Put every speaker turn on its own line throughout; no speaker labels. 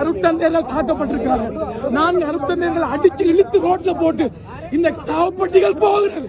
அருத்தந்தையர்கள் தாக்கப்பட்டிருக்கிறார்கள் நான்கு அருத்தந்தையர்கள் அடிச்சு இழுத்து ரோட்ல போட்டு இந்த சாவப்பட்டிகள் போகிறது.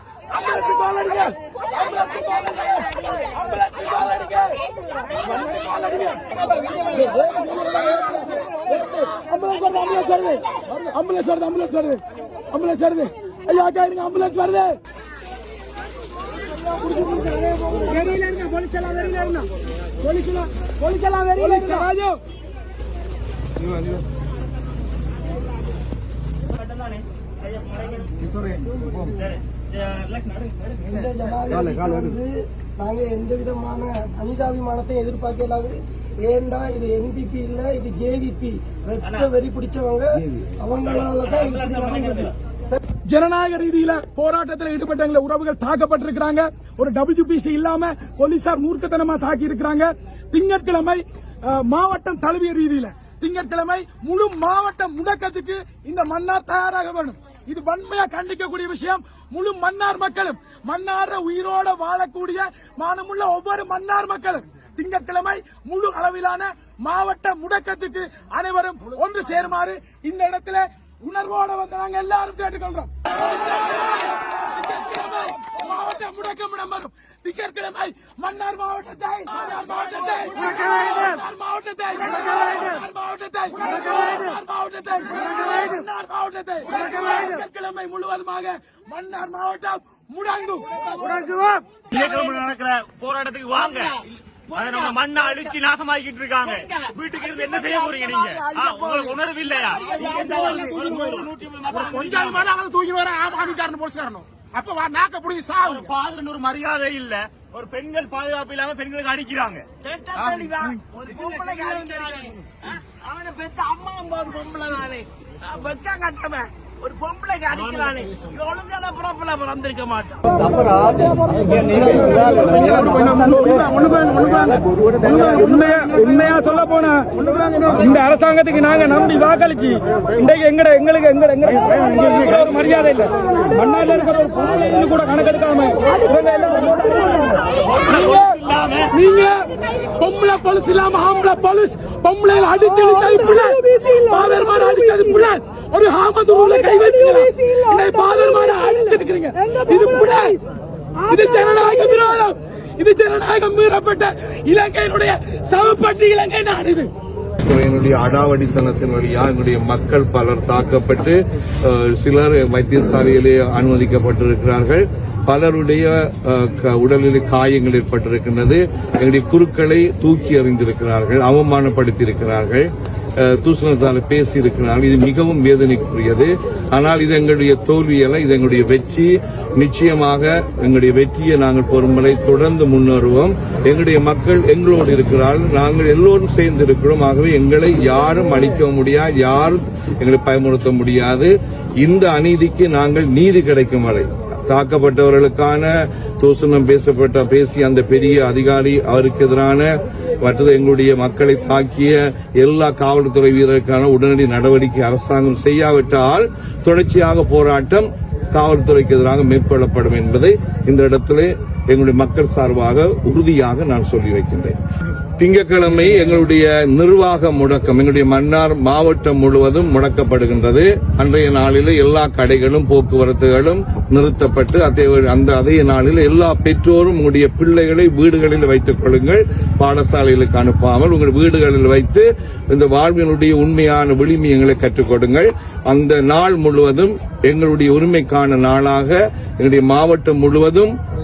ஆம்புலன்ஸ் வருது ஆம்புலன்ஸ் வருது ஆம்புலன்ஸ் வருது ஐயா அக்கா இருங்க ஆம்புலன்ஸ் வருது வெளியில இருங்க போலீஸ் எல்லாம் வெளியில இருங்க போலீஸ் எல்லாம் போலீஸ் எல்லாம் வெளியில இருங்க ராஜு
இந்த ஜனாதிபதி வந்து நாங்க எந்த விதமான அனிதாபிமானத்தையும் எதிர்பார்க்க இல்லாது ஏண்டா இது என்பிபி இல்ல இது ஜேவிபி ரத்த வெறி பிடிச்சவங்க அவங்களால தான் இப்படி நடந்தது.
ஜனநாயக ரீதியில போராட்டத்தில் ஈடுபட்டவங்கள உறவுகள் தாக்கப்பட்டிருக்கிறாங்க. ஒரு டபிள்யூபிசி இல்லாம போலீசார் மூர்க்கத்தனமா தாக்கி இருக்கிறாங்க திங்கட்கிழமை மாவட்டம் தழுவிய ரீதியில திங்கட்கிழமை முழு மாவட்ட முடக்கத்துக்கு இந்த மன்னார் தயாராக வேணும் இது வன்மையா கண்டிக்கக்கூடிய விஷயம். முழு மன்னார் மக்களும் மன்னார உயிரோட வாழக்கூடிய மானமுள்ள ஒவ்வொரு மன்னார் மக்களும் திங்கட்கிழமை முழு அளவிலான மாவட்ட முடக்கத்துக்கு அனைவரும் ஒன்று சேருமாறு இந்த இடத்துல உணர்வோட வந்து நாங்க எல்லாரும் கேட்டுக்கொள்றோம். திங்கட்கிழமை மாவட்ட முடக்கம் இடம்பெறும். திங்கட்கிழமை மன்னார் மாவட்டத்தை மாவட்டத்தை மாவட்டத்தை மாவட்டத்தை மன்னார் மாவட்டத்தை மன்னார் மாவட்டத்தை முழுவதுமாக மன்னார் மாவட்டம் முடங்கும்
நடக்கிற போராட்டத்துக்கு வாங்க. நம்ம மண்ணை அழிச்சு நாசமாக்கிட்டு இருக்காங்க. வீட்டுக்கு இருந்து என்ன செய்ய போறீங்க நீங்க? உங்களுக்கு உணர்வு இல்லையா?
கொஞ்சம் தூக்கி வர ஆமாக்காரன் போலீஸ்காரனும் அப்ப வா, நாக்க புடிச்சு சாவு
ஒரு பாதுகாப்பு ஒரு மரியாதை இல்ல. ஒரு பெண்கள் பாதுகாப்பு இல்லாம பெண்களுக்கு அடிக்கிறாங்க.
ஒரு பொம்பளை அடிக்கிறானே அவனை பெத்த அம்மா அம்மா ஒரு பொம்பளை தானே. வெக்க கட்டவன் ஒரு பொம்பளைக்கு அடிக்கிறானே ஒழுங்கான பிறப்புல பிறந்திருக்க மாட்டான்
உண்மையா உண்மையா சொல்ல போனா இந்த அரசாங்கத்துக்கு நாங்க நம்பி வாக்களிச்சு இன்றைக்கு எங்கட எங்களுக்கு எங்க எங்க ஒரு மரியாதை இல்ல. மண்ணால இருக்கிற ஒரு பொம்பளை கூட கணக்கெடுக்காம இவங்க எல்லாம்
இல்லாம
நீங்க பொம்பளை பொலிஸ் இல்லாம ஆம்பளை பொலிஸ் பொம்பளை அடிச்சு பாதர்மான அடிச்சது பிள்ளை ஒரு ஹாமதூர்ல கை வைத்தீங்க பாதர்மான அடிச்சிருக்கிறீங்க இது பிள்ளை இது ஜனநாயக விரோதம். இது ஜனநாயகம் மீறப்பட்ட இலங்கையினுடைய சவப்பட்டு இலங்கை நாடு இது.
துறையினுடைய அடாவடித்தனத்தின் வழியா எங்களுடைய மக்கள் பலர் தாக்கப்பட்டு சிலர் வைத்தியசாலையிலே அனுமதிக்கப்பட்டிருக்கிறார்கள். பலருடைய க- உடலில் காயங்கள் ஏற்பட்டிருக்கின்றது. எங்களுடைய குருக்களை தூக்கி எறிந்திருக்கிறார்கள் அவமானப்படுத்தியிருக்கிறார்கள். தூசணத்தால் பேசியிருக்கிறார்கள். இது மிகவும் வேதனைக்குரியது. ஆனால் இது எங்களுடைய தோல்வி அல்ல இது எங்களுடைய வெற்றி. நிச்சயமாக எங்களுடைய வெற்றியை நாங்கள் பொறுமுறை தொடர்ந்து முன்னேறுவோம். எங்களுடைய மக்கள் எங்களோடு இருக்கிறார்கள். நாங்கள் எல்லோரும் சேர்ந்து இருக்கிறோம் ஆகவே எங்களை யாரும் அழிக்க முடியாது யாரும் எங்களை பயமுறுத்த முடியாது. இந்த அநீதிக்கு நாங்கள் நீதி கிடைக்கும் வரை. தாக்கப்பட்டவர்களுக்கான தூசணம் பேசப்பட்ட பேசிய அந்த பெரிய அதிகாரி அவருக்கு எதிரான மற்றது எங்களுடைய மக்களை தாக்கிய எல்லா காவல்துறை வீரருக்கான உடனடி நடவடிக்கை அரசாங்கம் செய்யாவிட்டால் தொடர்ச்சியாக போராட்டம் காவல்துறைக்கு எதிராக மேற்கொள்ளப்படும் என்பதை இந்த இடத்திலே எங்களுடைய மக்கள் சார்பாக உறுதியாக நான் சொல்லி வைக்கின்றேன். திங்கட்கிழமை எங்களுடைய நிர்வாக முடக்கம் எங்களுடைய மன்னார் மாவட்டம் முழுவதும் முடக்கப்படுகின்றது. அன்றைய நாளில் எல்லா கடைகளும் போக்குவரத்துகளும் நிறுத்தப்பட்டு அதே அந்த அதே நாளில் எல்லா பெற்றோரும் உங்களுடைய பிள்ளைகளை வீடுகளில் வைத்துக் கொள்ளுங்கள். பாடசாலைகளுக்கு அனுப்பாமல் உங்கள் வீடுகளில் வைத்து இந்த வாழ்வினுடைய உண்மையான விளிமியங்களை கற்றுக் கொடுங்கள். அந்த நாள் முழுவதும் எங்களுடைய உரிமைக்கான நாளாக எங்களுடைய மாவட்டம் முழுவதும்